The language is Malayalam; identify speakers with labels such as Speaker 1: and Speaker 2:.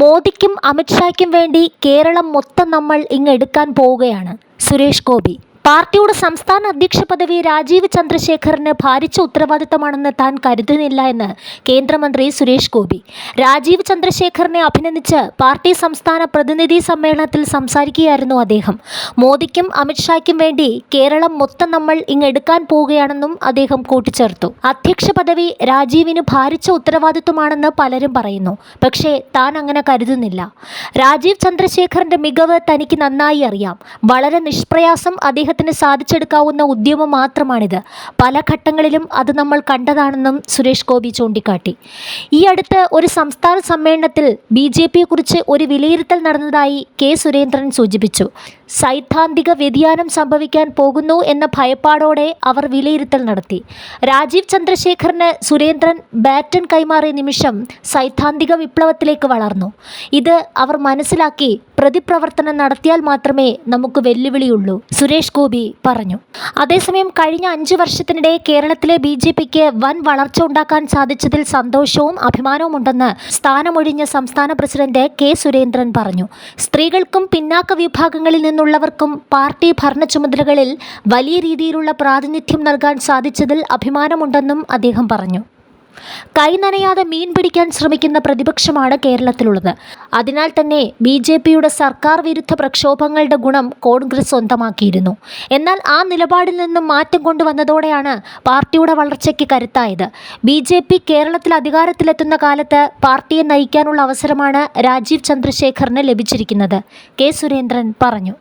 Speaker 1: മോദിക്കും അമിത്ഷായ്ക്കും വേണ്ടി കേരളം മൊത്തം നമ്മൾ ഇങ്ങെടുക്കാൻ പോവുകയാണ്. സുരേഷ് ഗോപി. പാർട്ടിയുടെ സംസ്ഥാന അധ്യക്ഷ പദവി രാജീവ് ചന്ദ്രശേഖറിന് ഭാരിച്ച ഉത്തരവാദിത്തമാണെന്ന് താൻ കരുതുന്നില്ല എന്ന് കേന്ദ്രമന്ത്രി സുരേഷ് ഗോപി. രാജീവ് ചന്ദ്രശേഖറിനെ അഭിനന്ദിച്ച് പാർട്ടി സംസ്ഥാന പ്രതിനിധി സമ്മേളനത്തിൽ സംസാരിക്കുകയായിരുന്നു അദ്ദേഹം. മോദിക്കും അമിത്ഷായ്ക്കും വേണ്ടി കേരളം മൊത്തം നമ്മൾ ഇങ്ങെടുക്കാൻ പോവുകയാണെന്നും അദ്ദേഹം കൂട്ടിച്ചേർത്തു. അധ്യക്ഷ പദവി രാജീവിന് ഭാരിച്ച ഉത്തരവാദിത്വമാണെന്ന് പലരും പറയുന്നു. പക്ഷേ താൻ അങ്ങനെ കരുതുന്നില്ല. രാജീവ് ചന്ദ്രശേഖറിന്റെ മികവ് തനിക്ക് നന്നായി അറിയാം. വളരെ നിഷ്പ്രയാസം അദ്ദേഹത്തിന് സാധിച്ചെടുക്കാവുന്ന ഉദ്യമം മാത്രമാണിത്. പല ഘട്ടങ്ങളിലും അത് നമ്മൾ കണ്ടതാണെന്നും സുരേഷ് ഗോപി ചൂണ്ടിക്കാട്ടി. ഈ അടുത്ത് ഒരു സംസ്ഥാന സമ്മേളനത്തിൽ ബി ജെ പിയെക്കുറിച്ച് ഒരു വിലയിരുത്തൽ നടന്നതായി കെ സുരേന്ദ്രൻ സൂചിപ്പിച്ചു. സൈദ്ധാന്തിക വ്യതിയാനം സംഭവിക്കാൻ പോകുന്നു എന്ന ഭയപ്പാടോടെ അവർ വിലയിരുത്തൽ നടത്തി. രാജീവ് ചന്ദ്രശേഖറിന് സുരേന്ദ്രൻ ബാറ്റൺ കൈമാറിയ നിമിഷം സൈദ്ധാന്തിക വിപ്ലവത്തിലേക്ക് വളർന്നു. ഇത് അവർ മനസ്സിലാക്കി പ്രതിപ്രവർത്തനം നടത്തിയാൽ മാത്രമേ നമുക്ക് വെല്ലുവിളിയുള്ളൂ സുരേഷ് ഗോപി പറഞ്ഞു. അതേസമയം കഴിഞ്ഞ അഞ്ച് വർഷത്തിനിടെ കേരളത്തിലെ ബി ജെ പിക്ക് വൻ വളർച്ച ഉണ്ടാക്കാൻ സാധിച്ചതിൽ സന്തോഷവും അഭിമാനവും ഉണ്ടെന്ന് സ്ഥാനമൊഴിഞ്ഞ സംസ്ഥാന പ്രസിഡന്റ് കെ സുരേന്ദ്രൻ പറഞ്ഞു. സ്ത്രീകൾക്കും പിന്നാക്ക വിഭാഗങ്ങളിൽ നിന്നുള്ളവർക്കും പാർട്ടി ഭരണ ചുമതലകളിൽ വലിയ രീതിയിലുള്ള പ്രാതിനിധ്യം നൽകാൻ സാധിച്ചതിൽ അഭിമാനമുണ്ടെന്നും അദ്ദേഹം പറഞ്ഞു. കൈ നനയാതെ മീൻ പിടിക്കാൻ ശ്രമിക്കുന്ന പ്രതിപക്ഷമാണ് കേരളത്തിലുള്ളത്. അതിനാൽ തന്നെ ബി ജെ പിയുടെ സർക്കാർ വിരുദ്ധ പ്രക്ഷോഭങ്ങളുടെ ഗുണം കോൺഗ്രസ് സ്വന്തമാക്കിയിരുന്നു. എന്നാൽ ആ നിലപാടിൽ നിന്നും മാറ്റം കൊണ്ടുവന്നതോടെയാണ് പാർട്ടിയുടെ വളർച്ചയ്ക്ക് കരുത്തായത്. ബി ജെ പി കേരളത്തിൽ അധികാരത്തിലെത്തുന്ന കാലത്ത് പാർട്ടിയെ നയിക്കാനുള്ള അവസരമാണ് രാജീവ് ചന്ദ്രശേഖറിന് ലഭിച്ചിരിക്കുന്നത്. കെ സുരേന്ദ്രൻ പറഞ്ഞു.